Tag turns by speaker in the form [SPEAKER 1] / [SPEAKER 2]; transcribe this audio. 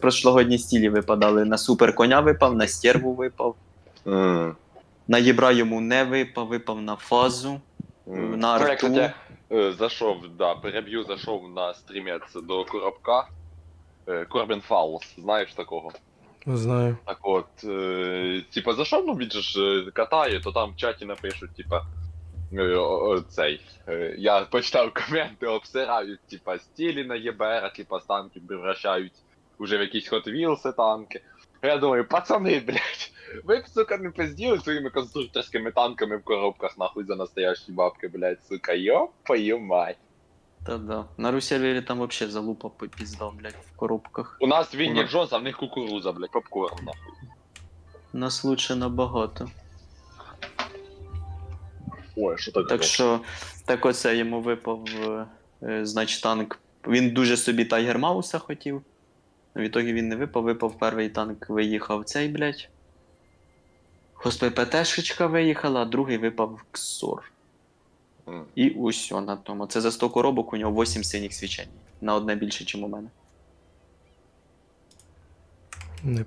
[SPEAKER 1] в прошлогодній стілі випадали. На супер коня випав, на стерву випав.
[SPEAKER 2] М,
[SPEAKER 1] На єбра йому не випав, випав на фазу,
[SPEAKER 2] м.
[SPEAKER 1] на
[SPEAKER 2] я,
[SPEAKER 1] арту.
[SPEAKER 2] кстати, е, зайшов, да, переб'ю, зайшов на стрімець до коробка. Е, Корбін Фаулс, знаєш такого?
[SPEAKER 3] Знаю.
[SPEAKER 2] Так от, е, типа, зайшов, ну він же ж катає, то там в чаті напишуть, типа, цей. е, я почитав коменти, обсирають, типа, стілі на ЄБР, типа, з танків превращають уже в якісь Hot Wheels танки. Я думаю, пацани, блядь, ви б, сука, не пизділи своїми конструкторськими танками в коробках, нахуй, за настоящі бабки, блядь, сука, йопаю мать.
[SPEAKER 1] Та да. На Русєвері там вообще залупа попіздав, блядь, в коробках.
[SPEAKER 2] У нас Вінні. Джонс, а в них кукуруза, блядь, попкорн, нахуй.
[SPEAKER 1] Нас лучше набагато.
[SPEAKER 2] Ой, що таке?
[SPEAKER 1] Так що, так оце йому випав, е, значить, танк. Він дуже собі Тайгер Мауса хотів. В ітогі він не випав, випав перший танк, виїхав цей, блядь. Господи, ПТшечка виїхала, а другий випав Ксор.
[SPEAKER 2] Mm.
[SPEAKER 1] І усьо на тому. Це за 100 коробок у нього 8 синіх свічень. На одне більше, ніж у мене.
[SPEAKER 3] Не